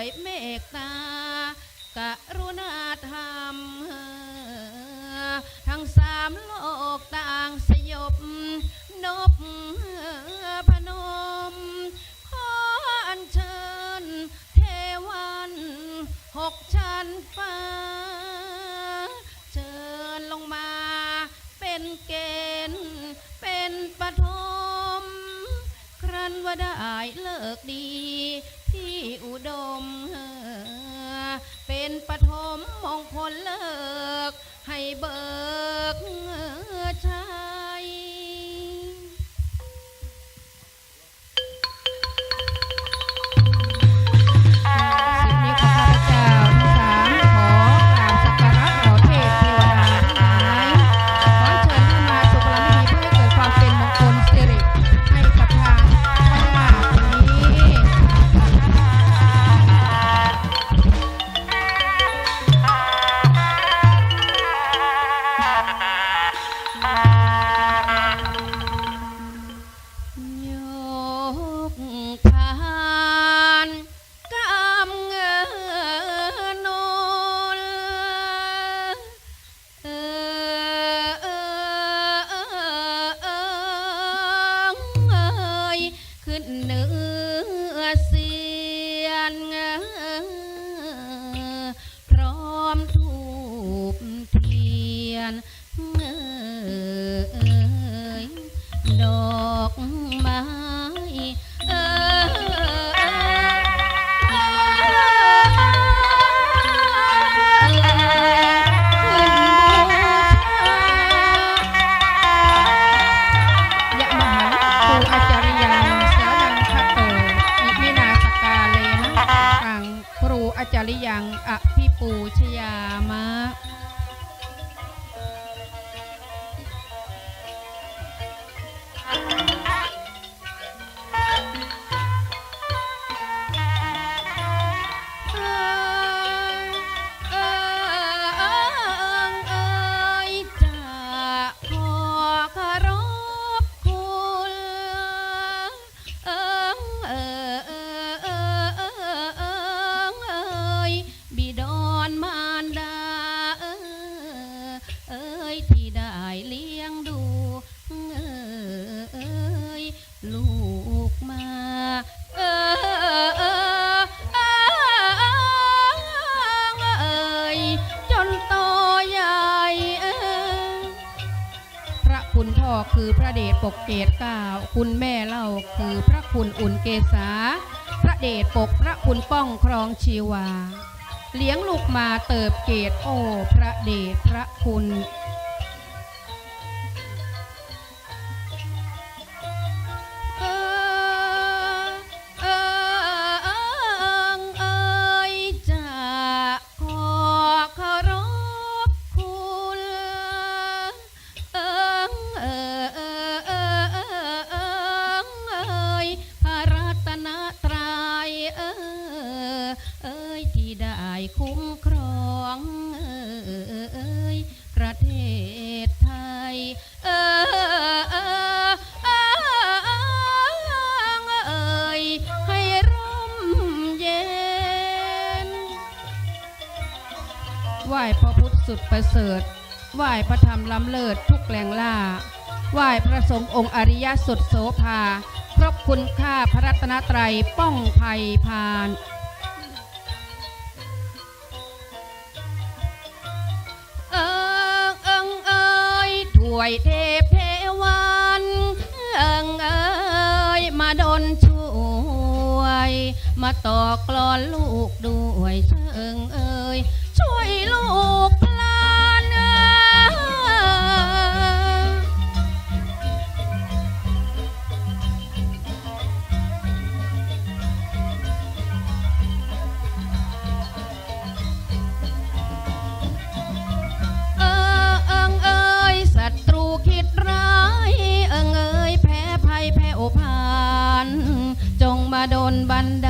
ด้วยเมตตากรุณาธรรม ทั้งสามโลกต่างสยบนบพนม ขออัญเชิญเทวันหกชั้นฟ้า เชิญลงมาเป็นเกณฑ์เป็นปฐมครันว่าได้เลิกดี เบิ จารย์ยังสารังคโตอิมินาสกาเลนะตังครูอาจารย์ยังอภิปูชยามะ เกเกตเก้าคุณแม่เล่าคือพระคุณอุ่นเกษาพระเดชปกพระคุณป้องครองชีวา เลี้ยงลูกมาเติบเกตโอพระเดชพระคุณ ประเทศไทย เออเออเออยให้ร่มเย็น ไหว้พระพุทธสุดประเสริฐ ไหว้พระธรรมล้ำเลิศทุกแหล่งล่า ไหว้พระสงฆ์องค์อริยสุดโสภา ครบคุณค่าพระรัตนตรัยป้องภัยพาน ยเทพเทวันเอิงเอ้ยมาดนช่วย มาตอกลอนลูกด้วยเชิงเอ้ย ดลบันดา